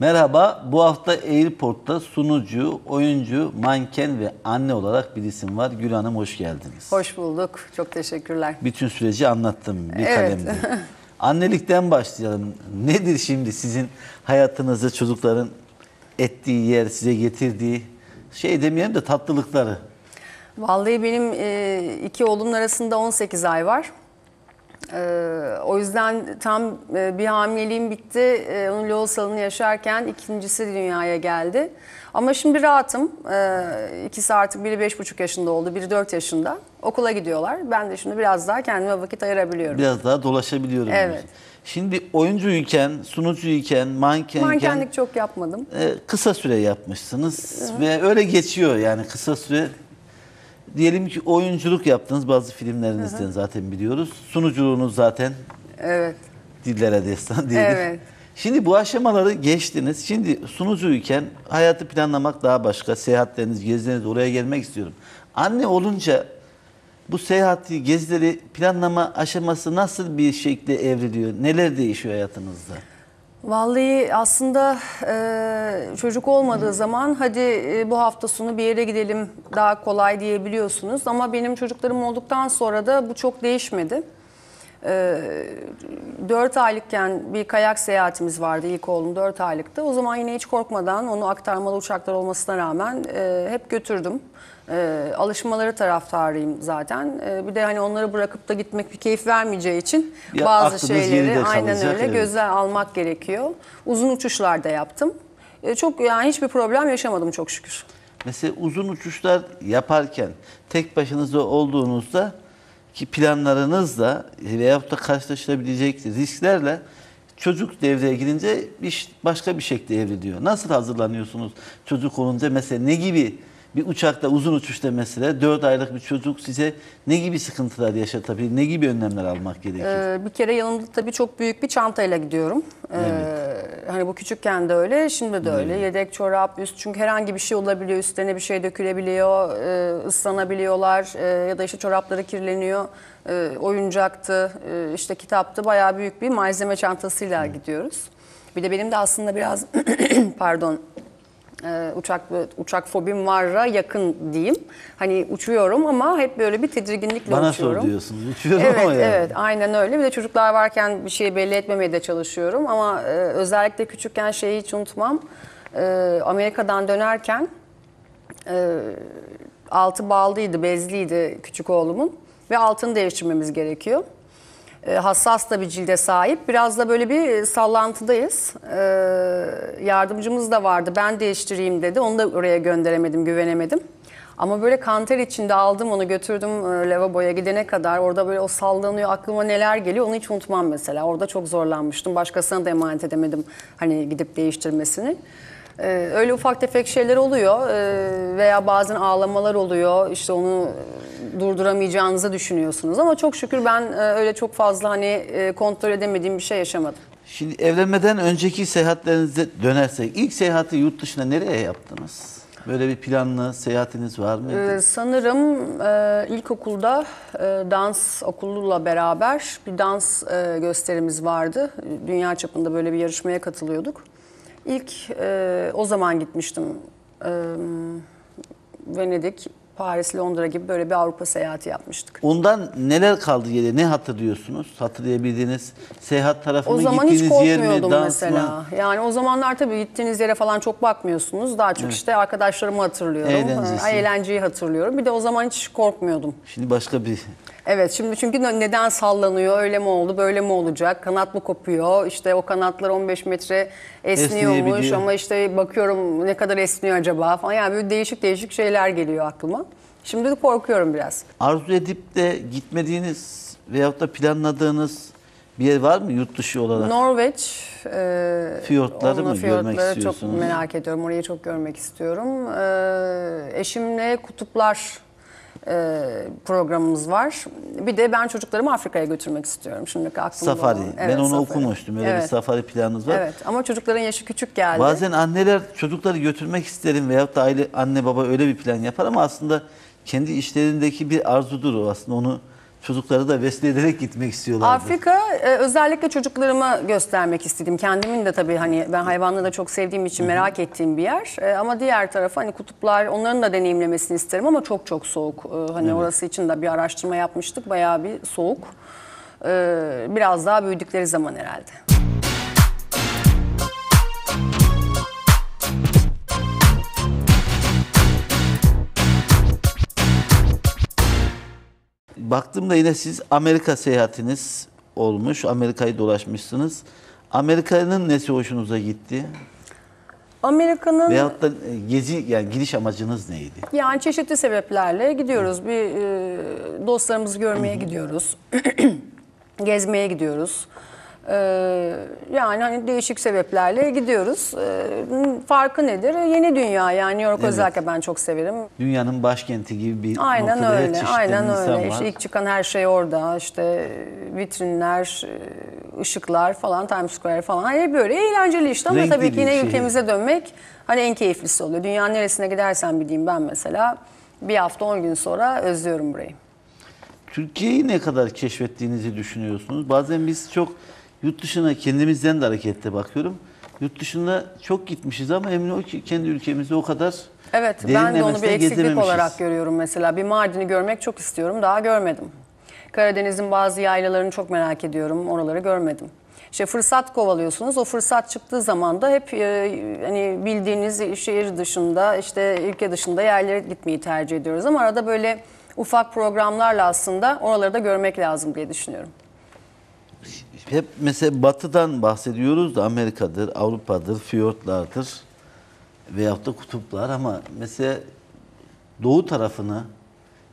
Merhaba, bu hafta Airport'ta sunucu, oyuncu, manken ve anne olarak bir isim var. Gül Hanım hoş geldiniz. Hoş bulduk. Çok teşekkürler. Bütün süreci anlattım bir Evet. kalemde. Annelikten başlayalım. Nedir şimdi sizin hayatınızda çocukların ettiği yer, size getirdiği şey demeyelim de tatlılıkları? Vallahi benim e, iki oğlumun arasında 18 ay var. O yüzden tam e, bir hamileliğim bitti. E, onun Loğusal'ını yaşarken ikincisi dünyaya geldi. Ama şimdi rahatım. E, ikisi artık biri 5,5 yaşında oldu, biri 4 yaşında. Okula gidiyorlar. Ben de şimdi biraz daha kendime vakit ayırabiliyorum. Biraz daha dolaşabiliyorum. Evet. diyorsun. Şimdi oyuncuyken, sunucuyken, mankenken Mankenlik çok yapmadım. kısa süre yapmışsınız ve öyle geçiyor yani kısa süre. Diyelim ki oyunculuk yaptınız bazı filmlerinizden zaten biliyoruz. Sunuculuğunuz zaten Evet. dillere destan diyelim. Evet. Şimdi bu aşamaları geçtiniz. Şimdi sunucuyken hayatı planlamak daha başka. Seyahatleriniz, gezileriniz oraya gelmek istiyorum. Anne olunca bu seyahati, gezileri planlama aşaması nasıl bir şekilde evriliyor? Neler değişiyor hayatınızda? Vallahi aslında e, çocuk olmadığı zaman hadi e, bu hafta sonu bir yere gidelim daha kolay diyebiliyorsunuz. Ama benim çocuklarım olduktan sonra da bu çok değişmedi. E, 4 aylıkken bir kayak seyahatimiz vardı ilk oğlum 4 aylıktı. O zaman yine hiç korkmadan onu aktarmalı uçaklar olmasına rağmen e, hep götürdüm. E, alışmaları taraftarıyım zaten. E, bir de hani onları bırakıp da gitmek bir keyif vermeyeceği için Ya bazı şeyleri aynen öyle evet. gözler almak gerekiyor. Uzun uçuşlar da yaptım. Çok yani hiçbir problem yaşamadım çok şükür. Mesela uzun uçuşlar yaparken tek başınıza olduğunuzda ki planlarınızla veyahut da karşılaşılabilecek risklerle çocuk devreye girince bir, başka bir şekilde evriliyor. Nasıl hazırlanıyorsunuz çocuk olunca mesela ne gibi bir uçakta uzun uçuşta mesela 4 aylık bir çocuk size ne gibi sıkıntılar yaşatabilir, ne gibi önlemler almak gerekir? E, Bir kere yanımda tabii çok büyük bir çantayla gidiyorum. E, Hani bu küçükken de öyle, şimdi de öyle. Yedek çorap, üst çünkü herhangi bir şey olabiliyor. Üstlerine bir şey dökülebiliyor, e, ıslanabiliyorlar e, ya da işte çorapları kirleniyor. E, Oyuncaktı, e, işte kitaptı. Bayağı büyük bir malzeme çantasıyla gidiyoruz. Bir de benim de aslında biraz pardon Ee, uçak uçak fobim var'a yakın diyeyim. Hani uçuyorum ama hep böyle bir tedirginlikle Bana uçuyorum. sor diyorsunuz. Uçuyorum Evet, ama yani. evet, aynen öyle. Bir de çocuklar varken bir şey belli etmemeye de çalışıyorum. Ama e, özellikle küçükken şeyi hiç unutmam. E, Amerika'dan dönerken e, altı bağlıydı, bezliydi küçük oğlumun ve altını değiştirmemiz gerekiyor. E, hassas da bir cilde sahip. Biraz da böyle bir sallantıdayız. E, yardımcımız da vardı. Ben değiştireyim dedi. Onu da oraya gönderemedim, güvenemedim. Ama böyle kanter içinde aldım onu götürdüm e, lavaboya gidene kadar. Orada böyle o sallanıyor aklıma neler geliyor onu hiç unutmam mesela. Orada çok zorlanmıştım. Başkasına da emanet edemedim hani gidip değiştirmesini. Ee, öyle ufak tefek şeyler oluyor Ee, veya bazen ağlamalar oluyor. İşte onu durduramayacağınızı düşünüyorsunuz. Ama çok şükür ben e, öyle çok fazla hani e, kontrol edemediğim bir şey yaşamadım. Şimdi evlenmeden önceki seyahatlerinize dönersek ilk seyahati yurt dışına nereye yaptınız? Böyle bir planlı seyahatiniz var mıydı? Ee, sanırım e, ilkokulda e, dans okuluyla beraber bir dans e, gösterimiz vardı. Dünya çapında böyle bir yarışmaya katılıyorduk. İlk e, o zaman gitmiştim. E, Venedik, Paris, Londra gibi böyle bir Avrupa seyahati yapmıştık. Ondan neler kaldı geriye? Ne hatırlıyorsunuz? Hatırlayabildiğiniz seyahat tarafı O mı? zaman hiç Gittiğiniz yer mi? korkmuyordum mesela. mı? Yani o zamanlar tabii gittiğiniz yere falan çok bakmıyorsunuz. Daha çok işte arkadaşlarımı hatırlıyorum. Eğlencesi. Eğlenceyi hatırlıyorum. Bir de o zaman hiç korkmuyordum. Şimdi başka bir... Evet şimdi çünkü neden sallanıyor, öyle mi oldu, böyle mi olacak, kanat mı kopuyor, işte o kanatlar 15 metre esniyormuş ama işte bakıyorum ne kadar esniyor acaba falan. Yani böyle değişik değişik şeyler geliyor aklıma. Şimdi de korkuyorum biraz. Arzu edip de gitmediğiniz veyahut da planladığınız bir yer var mı yurt dışı olarak? Norveç, e, Fiyortları mı görmek fiyortları istiyorsunuz? çok merak ediyorum, orayı çok görmek istiyorum. E, eşimle kutuplar programımız var. Bir de ben çocuklarımı Afrika'ya götürmek istiyorum. Şimdi aklımda Safari. olan. ben Evet, onu safari. okumuştum. Öyle bir Evet. safari planınız var. Evet ama çocukların yaşı küçük geldi. Bazen anneler çocukları götürmek isterim veyahut da aile anne baba öyle bir plan yapar ama aslında kendi işlerindeki bir arzudur o aslında onu çocukları da vesile ederek gitmek istiyorlardır. Afrika e, özellikle çocuklarıma göstermek istedim. Kendimin de tabii hani ben hayvanları da çok sevdiğim için merak ettiğim bir yer. E, ama diğer tarafı hani kutuplar onların da deneyimlemesini isterim ama çok çok soğuk. E, hani orası için de bir araştırma yapmıştık. Bayağı bir soğuk. E, biraz daha büyüdükleri zaman herhalde. Baktığımda yine siz Amerika seyahatiniz olmuş. Amerika'yı dolaşmışsınız. Amerika'nın nesi hoşunuza gitti? Amerika'nın Veyahut da e, gezi yani gidiş amacınız neydi? Yani çeşitli sebeplerle gidiyoruz. Bir e, dostlarımızı görmeye gidiyoruz. Gezmeye gidiyoruz. E, yani hani değişik sebeplerle gidiyoruz. E, farkı nedir? Yeni dünya yani New York Evet. özellikle ben çok severim. Dünyanın başkenti gibi bir Aynen noktada öyle, aynen öyle. var. İşte ilk çıkan her şey orada. İşte vitrinler, e, ışıklar falan, Times Square falan. Hani böyle eğlenceli işte ama Renkli tabii ki yine şehir. ülkemize dönmek hani en keyiflisi oluyor. Dünyanın neresine gidersen bileyim ben mesela bir hafta 10 gün sonra özlüyorum burayı. Türkiye'yi ne kadar keşfettiğinizi düşünüyorsunuz? Bazen biz çok yurt dışına kendimizden de hareketle bakıyorum. Yurt dışında çok gitmişiz ama emin ol ki kendi ülkemizde o kadar Evet ben de onu bir eksiklik olarak görüyorum mesela. Bir Mardin'i görmek çok istiyorum. Daha görmedim. Karadeniz'in bazı yaylalarını çok merak ediyorum. Oraları görmedim. İşte fırsat kovalıyorsunuz. O fırsat çıktığı zaman da hep e, hani bildiğiniz şehir dışında, işte ülke dışında yerlere gitmeyi tercih ediyoruz. Ama arada böyle ufak programlarla aslında oraları da görmek lazım diye düşünüyorum. Hep mesela batıdan bahsediyoruz da Amerika'dır, Avrupa'dır, fiyortlardır veyahut da kutuplar ama mesela doğu tarafını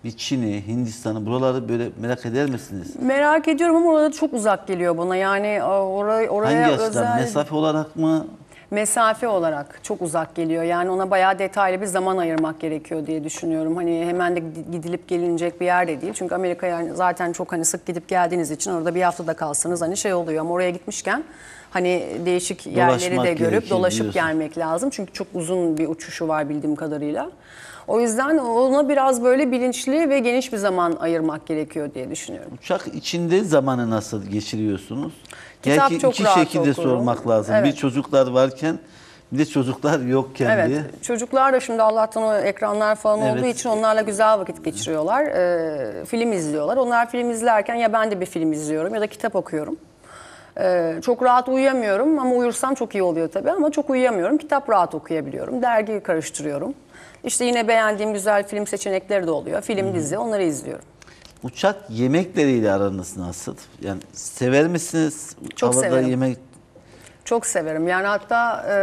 bir Çin'i, Hindistan'ı buraları böyle merak eder misiniz? Merak ediyorum ama orada çok uzak geliyor bana. Yani oraya, oraya Hangi açıdan? özel... Mesafe olarak mı? Mesafe olarak çok uzak geliyor. Yani ona bayağı detaylı bir zaman ayırmak gerekiyor diye düşünüyorum. Hani hemen de gidilip gelinecek bir yer de değil. Çünkü Amerika yani zaten çok hani sık gidip geldiğiniz için orada bir haftada kalsanız hani şey oluyor. Ama oraya gitmişken hani değişik yerleri Dolaşmak de görüp gerekir dolaşıp diyorsun. gelmek lazım. Çünkü çok uzun bir uçuşu var bildiğim kadarıyla. O yüzden ona biraz böyle bilinçli ve geniş bir zaman ayırmak gerekiyor diye düşünüyorum. Uçak içinde zamanı nasıl geçiriyorsunuz? Kitap Belki çok iki rahat şekilde okurum. sormak lazım. Evet. Bir çocuklar varken bir de çocuklar yokken Evet. diye. Çocuklar da şimdi Allah'tan o ekranlar falan Evet. olduğu için onlarla güzel vakit geçiriyorlar. Ee, film izliyorlar. Onlar film izlerken ya ben de bir film izliyorum ya da kitap okuyorum. Ee, çok rahat uyuyamıyorum ama uyursam çok iyi oluyor tabii ama çok uyuyamıyorum. Kitap rahat okuyabiliyorum. Dergi karıştırıyorum. İşte yine beğendiğim güzel film seçenekleri de oluyor. Film, dizi onları izliyorum. Uçak yemekleriyle aranız nasıl? Yani sever misiniz? Çok Havada severim. yemek Çok severim. Yani hatta e,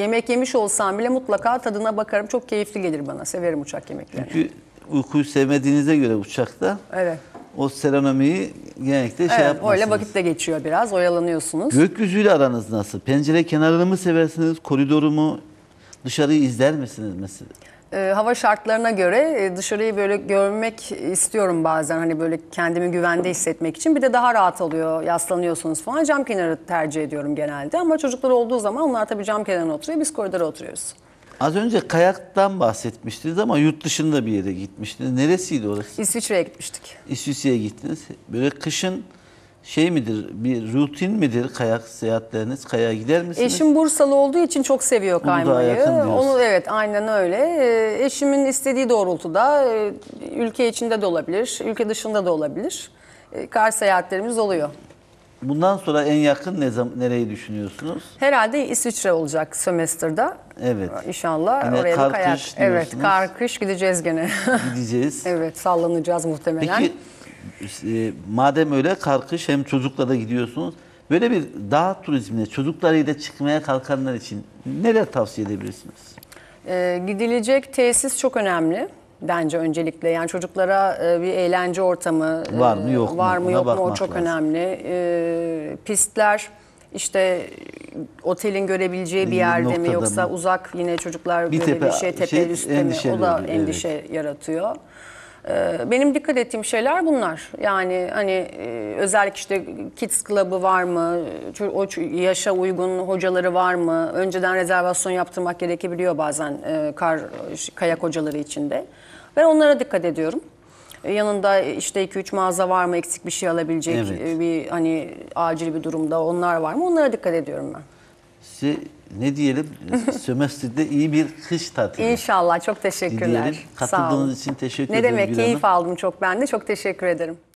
yemek yemiş olsam bile mutlaka tadına bakarım. Çok keyifli gelir bana. Severim uçak yemeklerini. çünkü uykuyu sevmediğinize göre uçakta Evet. o seronomiyi genellikle şey Evet, yapmazsınız. öyle vakit de geçiyor biraz, oyalanıyorsunuz. Gökyüzüyle aranız nasıl? Pencere kenarını mı seversiniz? Koridoru mu? Dışarıyı izler misiniz mesela? Ee, hava şartlarına göre e, dışarıyı böyle görmek istiyorum bazen hani böyle kendimi güvende hissetmek için. Bir de daha rahat oluyor, yaslanıyorsunuz falan. Cam kenarı tercih ediyorum genelde ama çocuklar olduğu zaman onlar tabii cam kenarına oturuyor, biz koridora oturuyoruz. Az önce kayaktan bahsetmiştiniz ama yurt dışında bir yere gitmiştiniz. Neresiydi orası? İsviçre'ye gitmiştik. İsviçre'ye gittiniz. Böyle kışın şey midir, bir rutin midir kayak seyahatleriniz? Kayağa gider misiniz? Eşim Bursalı olduğu için çok seviyor kaymayı. Onu evet aynen öyle. Ee, Eşimin istediği doğrultuda e, ülke içinde de olabilir, ülke dışında da olabilir. E, Kar seyahatlerimiz oluyor. Bundan sonra en yakın ne zaman nereyi düşünüyorsunuz? Herhalde İsviçre olacak sömestrda. Evet. İnşallah Yine oraya kar, bir kayak. kış Evet, kar kış gideceğiz gene. Gideceğiz. evet, sallanacağız muhtemelen. Peki e, madem öyle karkış hem çocukla da gidiyorsunuz. Böyle bir dağ turizmine çocuklarıyla çıkmaya kalkanlar için neler tavsiye edebilirsiniz? Ee, gidilecek tesis çok önemli. Bence öncelikle yani çocuklara e, bir eğlence ortamı e, Var mı, yok mu? var mı yok mu o çok lazım. önemli. Ee, pistler işte otelin görebileceği bir yerde mi yoksa mı? uzak yine çocuklar Bir tepe- bir şey tepe üstte mi o da endişe yaratıyor. Ee, Benim dikkat ettiğim şeyler bunlar. Yani hani e, özellikle işte Kids Club'ı var mı? O yaşa uygun hocaları var mı? Önceden rezervasyon yaptırmak gerekebiliyor bazen e, kar kayak hocaları içinde. Ben onlara dikkat ediyorum. E, Yanında işte 2-3 mağaza var mı eksik bir şey alabilecek Evet. bir hani acil bir durumda onlar var mı? Onlara dikkat ediyorum ben. Size ne diyelim? Sömestr'de iyi bir kış tatili. İnşallah çok teşekkürler. Katıldığınız için teşekkür Ne ederim demek Gül keyif aldım çok ben de çok teşekkür ederim.